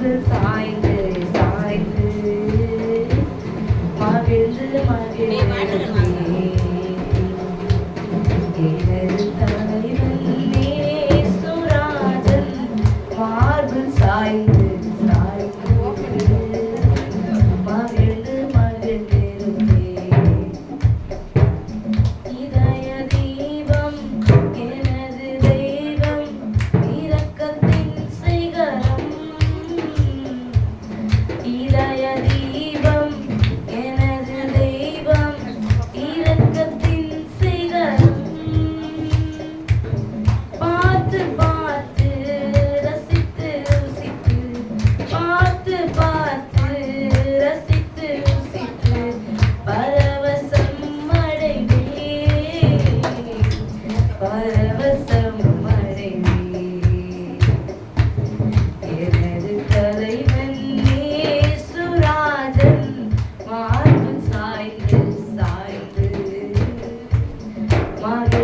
சாய்ந்து சாய்ந்து. மகிழ்ந்து மகிழ்ந்து. எனது தலைவன் சாய்ந்து. Bye.